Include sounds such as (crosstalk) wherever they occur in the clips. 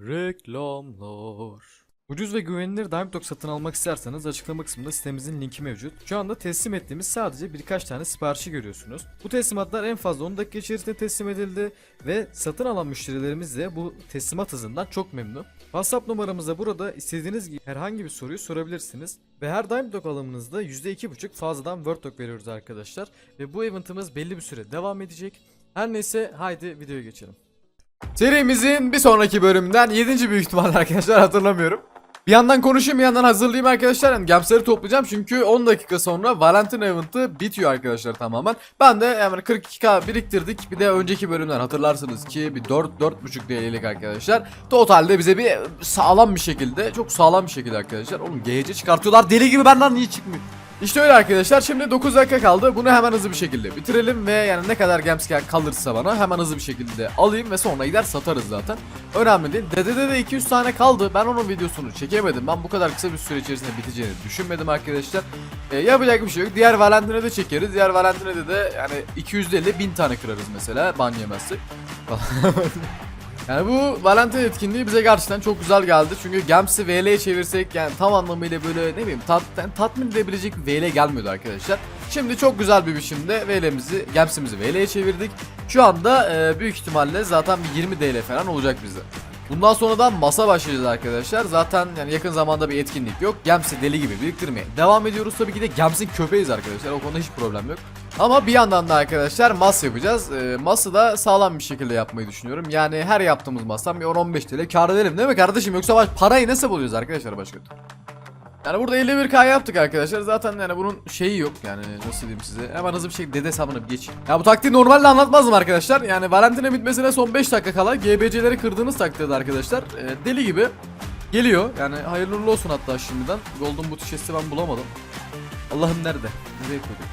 Reklamlar. Ucuz ve güvenilir Dimedock satın almak isterseniz açıklama kısmında sitemizin linki mevcut. Şu anda teslim ettiğimiz sadece birkaç tane siparişi görüyorsunuz. Bu teslimatlar en fazla 10 dakika içerisinde teslim edildi ve satın alan müşterilerimiz de bu teslimat hızından çok memnun. WhatsApp numaramıza burada istediğiniz gibi herhangi bir soruyu sorabilirsiniz. Ve her Dimedock alımınızda %2.5 fazladan Worddock veriyoruz arkadaşlar. Ve bu eventimiz belli bir süre devam edecek. Her neyse haydi videoya geçelim. Serimizin bir sonraki bölümünden 7. büyük ihtimalle arkadaşlar hatırlamıyorum. Bir yandan konuşayım bir yandan hazırlayayım arkadaşlar. Yani Gams'leri toplayacağım çünkü 10 dakika sonra Valentine Event'ı bitiyor arkadaşlar tamamen. Ben de yani 42k biriktirdik. Bir de önceki bölümden hatırlarsınız ki bir 4 4.5 TL'lik arkadaşlar. Totalde bize bir sağlam bir şekilde çok sağlam bir şekilde arkadaşlar. Oğlum GHC çıkartıyorlar. Deli gibi benden niye çıkmıyor? İşte öyle arkadaşlar. Şimdi 9 dakika kaldı. Bunu hemen hızlı bir şekilde bitirelim ve yani ne kadar Gems kalırsa bana hemen hızlı bir şekilde alayım ve sonra gider satarız zaten. Önemli değil. DD'de de 200 tane kaldı. Ben onun videosunu çekemedim. Ben bu kadar kısa bir süre içerisinde biteceğini düşünmedim arkadaşlar. Ee, yapacak bir şey yok. Diğer Valentine'e de çekeriz. Diğer Valentine'de de yani 250 1000 tane kırarız mesela. Ban yemezsek. (laughs) Yani bu Valentine etkinliği bize gerçekten çok güzel geldi. Çünkü Gams'i VL'ye çevirsek yani tam anlamıyla böyle ne bileyim tat, yani tatmin edebilecek VL gelmiyordu arkadaşlar. Şimdi çok güzel bir biçimde VL'mizi, Gams'imizi VL'ye çevirdik. Şu anda e, büyük ihtimalle zaten bir 20 DL falan olacak bize. Bundan sonra da masa başlayacağız arkadaşlar. Zaten yani yakın zamanda bir etkinlik yok. Gams'i deli gibi biriktirmeye devam ediyoruz. Tabii ki de Gams'in köpeğiz arkadaşlar. O konuda hiç problem yok. Ama bir yandan da arkadaşlar mas yapacağız. E,ması da sağlam bir şekilde yapmayı düşünüyorum. Yani her yaptığımız mastan bir 10-15 TL kar edelim değil mi kardeşim? Yoksa baş, parayı nasıl buluyoruz arkadaşlar başka? Yani burada 51k yaptık arkadaşlar. Zaten yani bunun şeyi yok yani nasıl diyeyim size. Hemen hızlı bir şekilde dede hesabına bir geçeyim. Ya bu taktiği normalde anlatmazdım arkadaşlar. Yani Valentine bitmesine son 5 dakika kala GBC'leri kırdığınız takdirde arkadaşlar e, deli gibi geliyor. Yani hayırlı olsun hatta şimdiden. Golden Boot chest'i ben bulamadım. Allah'ım nerede? Nereye koyduk?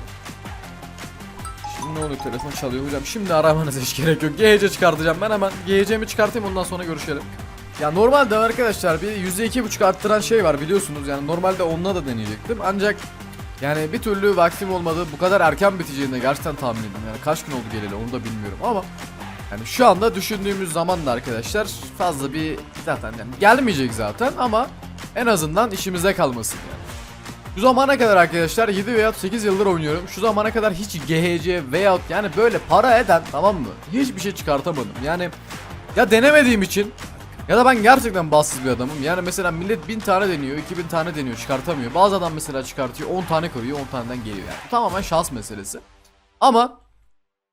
Şimdi ne oluyor telefon çalıyor hocam. Şimdi aramanıza hiç gerek yok. GHC çıkartacağım ben hemen. GHC'mi çıkartayım ondan sonra görüşelim. Ya normalde arkadaşlar bir %2.5 arttıran şey var biliyorsunuz yani normalde onunla da deneyecektim ancak yani bir türlü vaktim olmadı bu kadar erken biteceğini gerçekten tahmin ettim yani kaç gün oldu geleli onu da bilmiyorum ama yani şu anda düşündüğümüz zaman da arkadaşlar fazla bir zaten yani gelmeyecek zaten ama en azından işimize kalmasın yani. Şu zamana kadar arkadaşlar 7 veya 8 yıldır oynuyorum. Şu zamana kadar hiç GHC veya yani böyle para eden tamam mı? Hiçbir şey çıkartamadım. Yani ya denemediğim için ya da ben gerçekten bassız bir adamım. Yani mesela millet 1000 tane deniyor, 2000 tane deniyor, çıkartamıyor. Bazı adam mesela çıkartıyor, 10 tane kırıyor, 10 taneden geliyor yani. Tamamen şans meselesi. Ama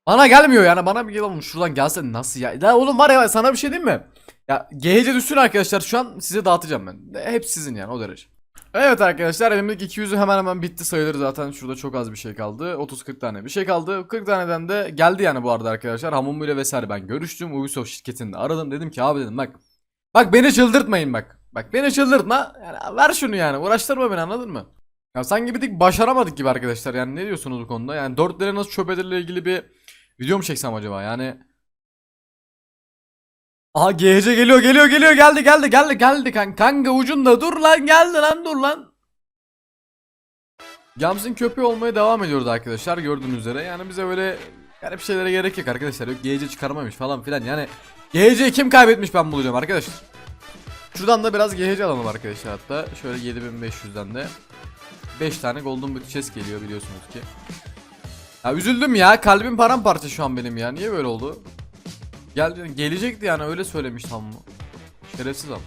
bana gelmiyor yani. Bana bir oğlum şuradan gelse nasıl ya? Ya oğlum var ya sana bir şey diyeyim mi? Ya GHC düşsün arkadaşlar şu an size dağıtacağım ben. Hep sizin yani o derece. Evet arkadaşlar elimdeki 200'ü hemen hemen bitti sayılır zaten şurada çok az bir şey kaldı 30-40 tane bir şey kaldı 40 taneden de geldi yani bu arada arkadaşlar Hamumu ile vesaire ben görüştüm Ubisoft şirketinde aradım dedim ki abi dedim bak Bak beni çıldırtmayın bak. Bak beni çıldırtma. Yani ver şunu yani. Uğraştırma beni anladın mı? Ya sanki bir tık başaramadık gibi arkadaşlar. Yani ne diyorsunuz bu konuda? Yani 4 lira nasıl çöp edilir ilgili bir video mu çeksem acaba? Yani Aha GHC geliyor geliyor geliyor. Geldi geldi geldi geldi kanka, kanka ucunda. Dur lan geldi lan dur lan. Gams'ın köpeği olmaya devam ediyordu arkadaşlar gördüğünüz üzere. Yani bize böyle garip şeylere gerek yok arkadaşlar. Yok GHC çıkarmamış falan filan. Yani GHC kim kaybetmiş ben bulacağım arkadaşlar. Şuradan da biraz GHC alalım arkadaşlar hatta şöyle 7500'den de 5 tane golden boot chest geliyor biliyorsunuz ki. Ya üzüldüm ya kalbim paramparça şu an benim ya niye böyle oldu? Gel gelecekti yani öyle söylemiş tam mı? Şerefsiz ama.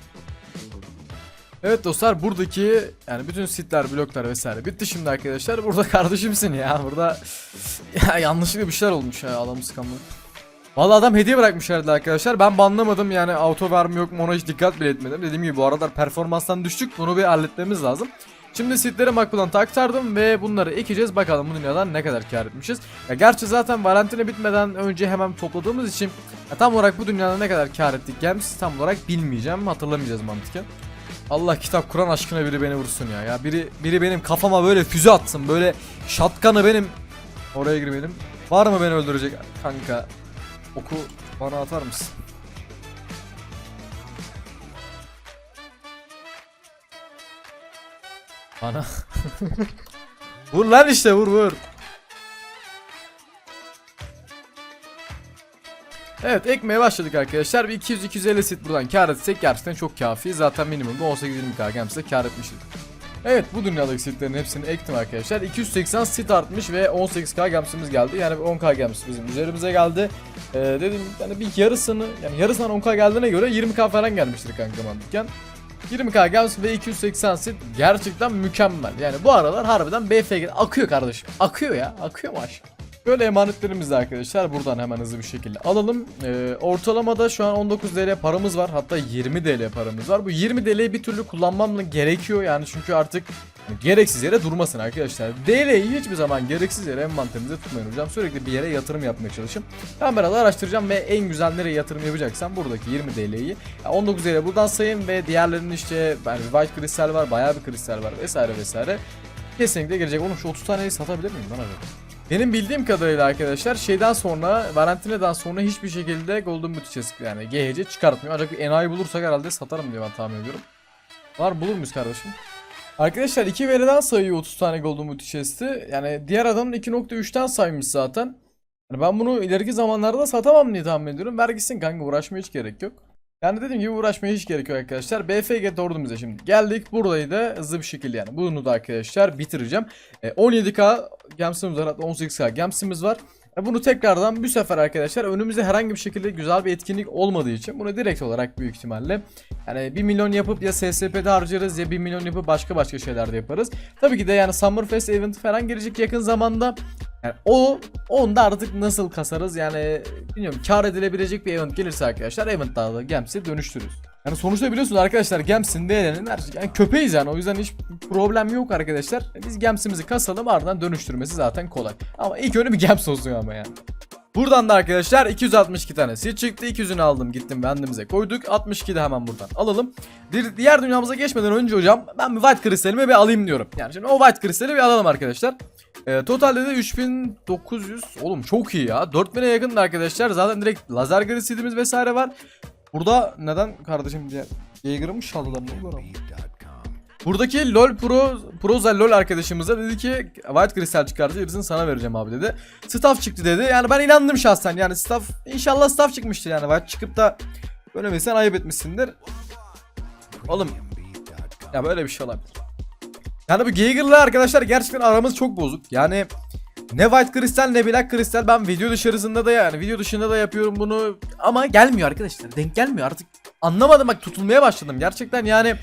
Evet dostlar buradaki yani bütün sitler, bloklar vesaire bitti şimdi arkadaşlar. Burada (laughs) kardeşimsin ya. Burada (laughs) ya yanlışlıkla bir şeyler olmuş ya adamı sıkanma. Vallahi adam hediye bırakmış herhalde arkadaşlar. Ben banlamadım yani auto var mı yok mu ona hiç dikkat bile etmedim. Dediğim gibi bu aralar performanstan düştük. Bunu bir halletmemiz lazım. Şimdi sitlere makbulan aktardım ve bunları ekeceğiz. Bakalım bu dünyadan ne kadar kar etmişiz. Ya gerçi zaten Valentine bitmeden önce hemen topladığımız için tam olarak bu dünyada ne kadar kar ettik Gems tam olarak bilmeyeceğim. Hatırlamayacağız mantıken. Allah kitap Kur'an aşkına biri beni vursun ya. Ya biri biri benim kafama böyle füze atsın. Böyle şatkanı benim oraya girmeyelim. Var mı beni öldürecek kanka? Oku bana atar mısın? Bana. (laughs) vur lan işte vur vur. Evet ekmeye başladık arkadaşlar. Bir 200-250 sit buradan kar etsek gerçekten çok kafi. Zaten minimumda 18-20k gemse kar etmişiz. Evet bu dünyadaki sitlerin hepsini ektim arkadaşlar. 280 sit artmış ve 18k gemsimiz geldi. Yani 10k gems bizim üzerimize geldi. Ee, dedim yani bir yarısını yani yarısından 10k geldiğine göre 20k falan gelmiştir kanka mantıken. 20k gems ve 280 sit gerçekten mükemmel. Yani bu aralar harbiden BFG akıyor kardeşim. Akıyor ya. Akıyor mu aşk? Böyle emanetlerimiz arkadaşlar buradan hemen hızlı bir şekilde alalım. Ee, ortalamada şu an 19 TL paramız var. Hatta 20 TL paramız var. Bu 20 TL'yi bir türlü kullanmam gerekiyor yani çünkü artık gereksiz yere durmasın arkadaşlar. DL'yi hiçbir zaman gereksiz yere envanterinize tutmayın hocam. Sürekli bir yere yatırım yapmaya çalışın. Ben biraz araştıracağım ve en güzel nereye yatırım yapacaksam buradaki 20 TL'yi 19 TL buradan sayın ve diğerlerinin işte yani white kristal var, bayağı bir kristal var vesaire vesaire. Kesinlikle gelecek. Oğlum şu 30 taneyi satabilir miyim lan abi? Benim bildiğim kadarıyla arkadaşlar şeyden sonra Valentina'dan sonra hiçbir şekilde Golden Boot yani GHC çıkartmıyor. Ancak bir enayi bulursak herhalde satarım diye ben tahmin ediyorum. Var bulur muyuz kardeşim? Arkadaşlar 2 veriden sayıyor 30 tane Golden Boot chest'i. Yani diğer adamın 2.3'ten saymış zaten. Yani ben bunu ileriki zamanlarda satamam diye tahmin ediyorum. Ver gitsin kanka uğraşmaya hiç gerek yok. Yani dediğim gibi uğraşmaya hiç gerek yok arkadaşlar. BFG ordumuza şimdi geldik. Burayı da hızlı bir şekilde yani bunu da arkadaşlar bitireceğim. E, 17k gemsimiz var hatta 18k gemsimiz var. E, bunu tekrardan bu sefer arkadaşlar önümüzde herhangi bir şekilde güzel bir etkinlik olmadığı için bunu direkt olarak büyük ihtimalle yani 1 milyon yapıp ya SSP'de harcarız ya 1 milyon yapıp başka başka şeyler de yaparız. Tabii ki de yani Summerfest event falan gelecek yakın zamanda. Yani o onda artık nasıl kasarız yani bilmiyorum kar edilebilecek bir event gelirse arkadaşlar event'ta da Gems'i dönüştürürüz. Yani sonuçta biliyorsunuz arkadaşlar Gems'in değerinin her şey yani köpeğiz yani o yüzden hiç problem yok arkadaşlar. Biz Gems'imizi kasalım ardından dönüştürmesi zaten kolay. Ama ilk önce bir Gems olsun ama yani. Buradan da arkadaşlar 262 tane sil çıktı. 200'ünü aldım gittim kendimize koyduk. 62 de hemen buradan alalım. Di- diğer dünyamıza geçmeden önce hocam ben bir white kristalimi bir alayım diyorum. Yani şimdi o white kristali bir alalım arkadaşlar. Ee, totalde de 3900 oğlum çok iyi ya. 4000'e yakın arkadaşlar. Zaten direkt lazer grisidimiz vesaire var. Burada neden kardeşim diye Jaeger'ı mı ne ama? Buradaki LoL Pro Proza LoL arkadaşımıza dedi ki White Crystal çıkardı yarısını sana vereceğim abi dedi. Staff çıktı dedi. Yani ben inandım şahsen. Yani staff inşallah staff çıkmıştır yani. White çıkıp da böylemesen ayıp etmişsindir. Oğlum ya böyle bir şey olabilir. Yani bu Jaeger'la arkadaşlar gerçekten aramız çok bozuk. Yani ne White Crystal ne Black Crystal ben video dışarısında da yani video dışında da yapıyorum bunu ama gelmiyor arkadaşlar. Denk gelmiyor artık. Anlamadım bak tutulmaya başladım. Gerçekten yani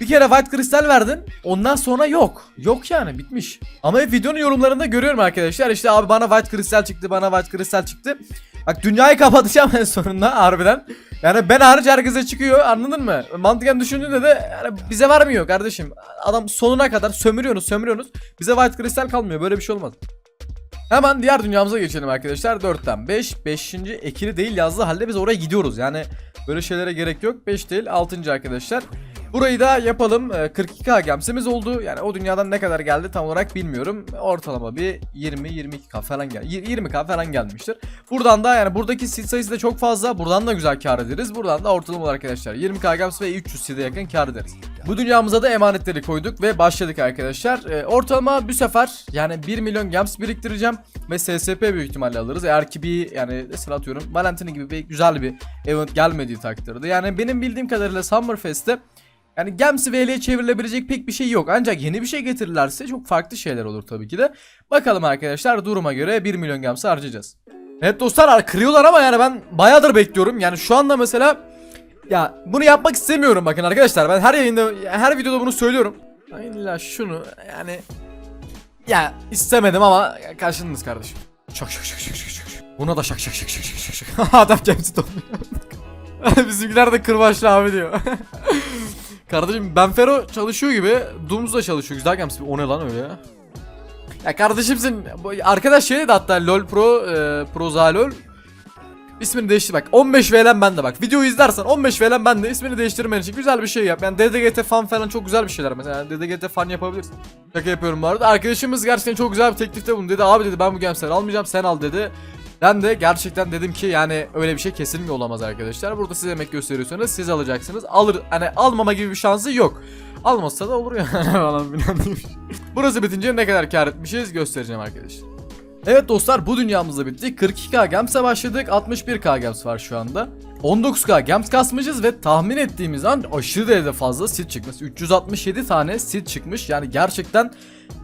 bir kere White Crystal verdin. Ondan sonra yok. Yok yani bitmiş. Ama hep videonun yorumlarında görüyorum arkadaşlar. İşte abi bana White Crystal çıktı. Bana White Crystal çıktı. Bak dünyayı (laughs) kapatacağım en sonunda harbiden. Yani ben hariç herkese çıkıyor anladın mı? Mantıken düşündüğünde de yani bize vermiyor kardeşim. Adam sonuna kadar sömürüyorsunuz sömürüyorsunuz. Bize White Crystal kalmıyor. Böyle bir şey olmaz. Hemen diğer dünyamıza geçelim arkadaşlar. 4'ten 5. 5. ekili değil yazdığı halde biz oraya gidiyoruz. Yani böyle şeylere gerek yok. 5 değil 6. arkadaşlar. Burayı da yapalım. Ee, 42k gemsimiz oldu. Yani o dünyadan ne kadar geldi tam olarak bilmiyorum. Ortalama bir 20-22k falan gel 20k falan gelmiştir. Buradan da yani buradaki sil sayısı da çok fazla. Buradan da güzel kar ederiz. Buradan da ortalama arkadaşlar 20k gems ve 300 sil'e yakın kar ederiz. Bu dünyamıza da emanetleri koyduk ve başladık arkadaşlar. Ee, ortalama bu sefer yani 1 milyon gems biriktireceğim ve SSP büyük ihtimalle alırız. Eğer ki bir yani mesela atıyorum Valentine gibi bir güzel bir event gelmediği takdirde. Yani benim bildiğim kadarıyla Summerfest'te yani Gems'i VL'ye çevrilebilecek pek bir şey yok. Ancak yeni bir şey getirirlerse çok farklı şeyler olur tabii ki de. Bakalım arkadaşlar duruma göre 1 milyon Gems'i harcayacağız. Evet dostlar kırıyorlar ama yani ben bayağıdır bekliyorum. Yani şu anda mesela ya bunu yapmak istemiyorum bakın arkadaşlar. Ben her yayında her videoda bunu söylüyorum. İlla şunu yani ya istemedim ama karşındınız kardeşim. Şak şak şak şak şak şak. Buna da şak şak şak şak şak şak. (laughs) Adam Gems'i topluyor. (laughs) Bizimkiler de kırbaçlı abi diyor. (laughs) Kardeşim Benfero çalışıyor gibi Doomz da çalışıyor. Güzel gelmiş. O ne lan öyle ya? Kardeşimsin. Arkadaş şey dedi hatta LoL Pro e, Pro Zalol İsmini değiştir bak 15 VL'm bende bak videoyu izlersen 15 VL'm bende ismini değiştirmen için güzel bir şey yap yani DDGT fan falan çok güzel bir şeyler mesela yani DDGT fan yapabilirsin Şaka yapıyorum bu arada arkadaşımız gerçekten çok güzel bir teklifte bulundu dedi abi dedi ben bu gemsleri almayacağım sen al dedi ben de gerçekten dedim ki yani öyle bir şey kesinlikle olamaz arkadaşlar. Burada siz emek gösteriyorsanız siz alacaksınız. Alır hani almama gibi bir şansı yok. Almazsa da olur ya (laughs) falan filan demiş. Burası bitince ne kadar kar etmişiz göstereceğim arkadaşlar. Evet dostlar bu dünyamızda bitti. 42k Gems'e başladık. 61k Gems var şu anda. 19k Gems kasmışız ve tahmin ettiğimiz an aşırı derecede fazla sit çıkmış. 367 tane sit çıkmış. Yani gerçekten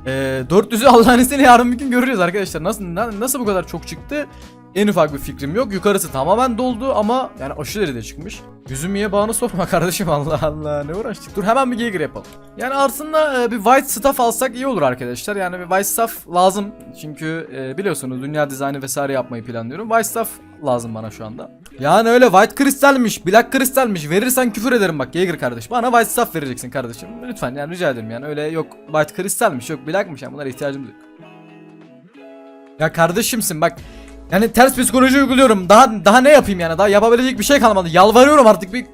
e, 400'ü Allah'ın izniyle yarın bir gün göreceğiz arkadaşlar. Nasıl na- nasıl bu kadar çok çıktı? En ufak bir fikrim yok. Yukarısı tamamen doldu ama yani aşırı derecede çıkmış. Yüzümüye bağını sokma kardeşim (laughs) Allah Allah ne uğraştık. Dur hemen bir Jaeger yapalım. Yani aslında e, bir white staff alsak iyi olur arkadaşlar. Yani bir white staff lazım. Çünkü e, biliyorsunuz dünya dizaynı vesaire yapmayı planlıyorum. White staff lazım bana şu anda. Yani öyle white kristalmiş, black kristalmiş. Verirsen küfür ederim bak Jaeger kardeş. Bana white staff vereceksin kardeşim. Lütfen yani rica ederim yani. Öyle yok white kristalmiş, yok blackmış yani bunlara ihtiyacımız yok. Ya kardeşimsin bak. Yani ters psikoloji uyguluyorum. Daha daha ne yapayım yani? Daha yapabilecek bir şey kalmadı. Yalvarıyorum artık bir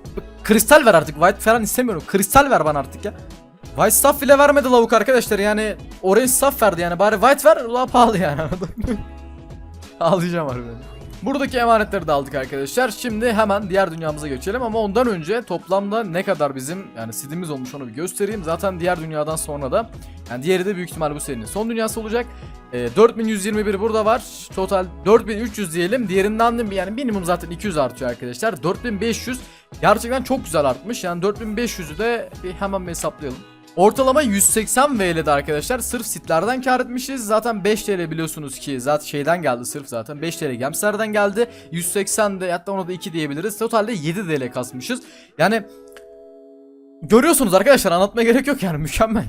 kristal ver artık. White falan istemiyorum. Kristal ver bana artık ya. White staff bile vermedi lavuk arkadaşlar. Yani orange staff verdi yani. Bari white ver. La pahalı yani. (laughs) Ağlayacağım harbiden. Buradaki emanetleri de aldık arkadaşlar. Şimdi hemen diğer dünyamıza geçelim ama ondan önce toplamda ne kadar bizim yani sidimiz olmuş onu bir göstereyim. Zaten diğer dünyadan sonra da yani diğeri de büyük ihtimal bu serinin son dünyası olacak. E, 4121 burada var. Total 4300 diyelim. Diğerinden de yani minimum zaten 200 artıyor arkadaşlar. 4500 gerçekten çok güzel artmış. Yani 4500'ü de bir hemen bir hesaplayalım. Ortalama 180 VL'de arkadaşlar sırf sitlerden kar etmişiz. Zaten 5 TL biliyorsunuz ki zaten şeyden geldi sırf zaten 5 TL Gemsler'den geldi. 180 de hatta ona da 2 diyebiliriz. Totalde 7 TL kasmışız. Yani görüyorsunuz arkadaşlar anlatmaya gerek yok yani (laughs) mükemmel.